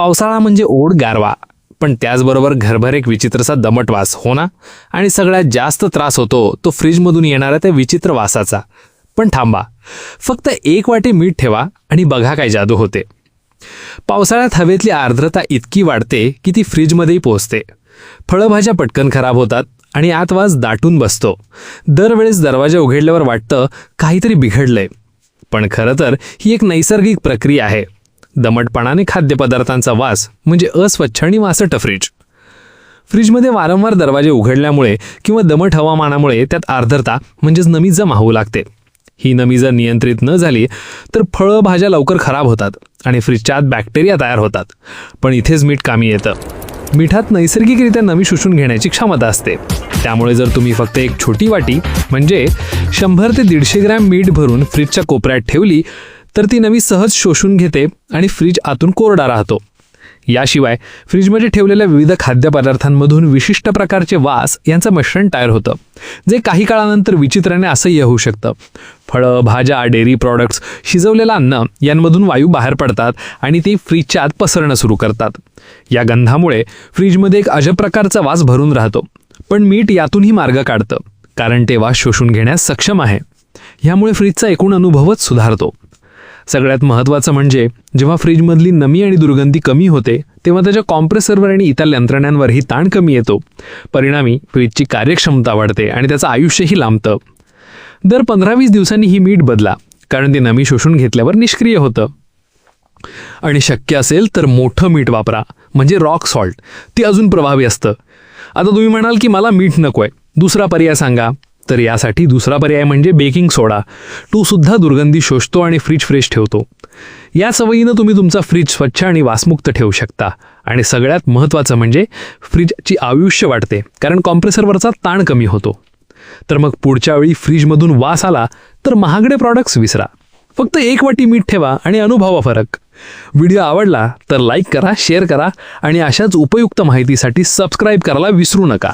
पावसाळा म्हणजे ओढ गारवा. पण त्याचबरोबर घरभर एक विचित्रसा दमट वास हो ना? आणि सगळ्यात जास्त त्रास होतो तो फ्रीजमधून येणाऱ्या त्या विचित्र वासाचा. पण थांबा. फक्त एक वाटी मीठ ठेवा आणि बघा काय जादू होते. पावसाळ्यात हवेतली आर्द्रता इतकी वाढते की ती फ्रीजमध्येही पोहोचते. फळभाज्या पटकन खराब होतात आणि आत वास दाटून बसतो. दरवेळेस दरवाजा उघडल्यावर वाटतं काहीतरी बिघडलंय. पण खरं तर ही एक नैसर्गिक प्रक्रिया आहे. दमटपणाने खाद्यपदार्थांचा वास म्हणजे अस्वच्छ आणि वासट फ्रीज. फ्रीजमध्ये वारंवार दरवाजे उघडल्यामुळे किंवा दमट हवामानामुळे त्यात आर्द्रता म्हणजेच नमी जमा होऊ लागते. ही नमी जर नियंत्रित न झाली तर फळं भाज्या लवकर खराब होतात आणि फ्रीजच्या आत बॅक्टेरिया तयार होतात. पण इथेच मीठ कामी येतं. मिठात नैसर्गिकरित्या नमी शोषून घेण्याची क्षमता असते. त्यामुळे जर तुम्ही फक्त एक छोटी वाटी म्हणजे शंभर ते दीडशे ग्रॅम मीठ भरून फ्रीजच्या कोपऱ्यात ठेवली तर ती नवी सहज शोषून घेते आणि फ्रीज आतून कोरडा राहतो. याशिवाय फ्रीजमध्ये ठेवलेल्या विविध खाद्यपदार्थांमधून विशिष्ट प्रकारचे वास यांचं मिश्रण तयार होतं जे काही काळानंतर विचित्राने असह्य होऊ शकतं. फळं भाज्या डेअरी प्रॉडक्ट्स शिजवलेलं अन्न यांमधून वायू बाहेर पडतात आणि ते फ्रीजच्या आत पसरणं सुरू करतात. या गंधामुळे फ्रीजमध्ये एक अजब प्रकारचा वास भरून राहतो पण मीठ यातूनही मार्ग काढतं कारण ते वास शोषून घेण्यास सक्षम आहे. ह्यामुळे फ्रीजचा एकूण अनुभवच सुधारतो. सगळ्यात महत्त्वाचं म्हणजे जेव्हा फ्रीजमधली नमी आणि दुर्गंधी कमी होते तेव्हा त्याच्या कॉम्प्रेसरवर आणि इतर यंत्रणांवरही ताण कमी येतो. परिणामी फ्रीजची कार्यक्षमता वाढते आणि त्याचं आयुष्यही लांबतं. दर पंधरा वीस दिवसांनी ही मीठ बदला कारण ते नमी शोषून घेतल्यावर निष्क्रिय होतं. आणि शक्य असेल तर मोठं मीठ वापरा म्हणजे रॉक सॉल्ट. ते अजून प्रभावी असतं. आता तुम्ही म्हणाल की मला मीठ नको आहे दुसरा पर्याय सांगा. तर यासाठी दुसरा पर्याय म्हणजे बेकिंग सोडा. तो सुद्धा दुर्गंधी शोषतो आणि फ्रीज फ्रेश ठेवतो. या सवयीनं तुम्ही तुमचा फ्रीज स्वच्छ आणि वासमुक्त ठेवू शकता. आणि सगळ्यात महत्त्वाचं म्हणजे फ्रीजची आयुष्य वाढते कारण कॉम्प्रेसरवरचा ताण कमी होतो. तर मग पुढच्या वेळी फ्रीजमधून वास आला तर महागडे प्रॉडक्ट्स विसरा. फक्त एक वाटी मीठ ठेवा आणि अनुभवा फरक. व्हिडिओ आवडला तर लाईक करा शेअर करा आणि अशाच उपयुक्त माहितीसाठी सबस्क्राईब करायला विसरू नका.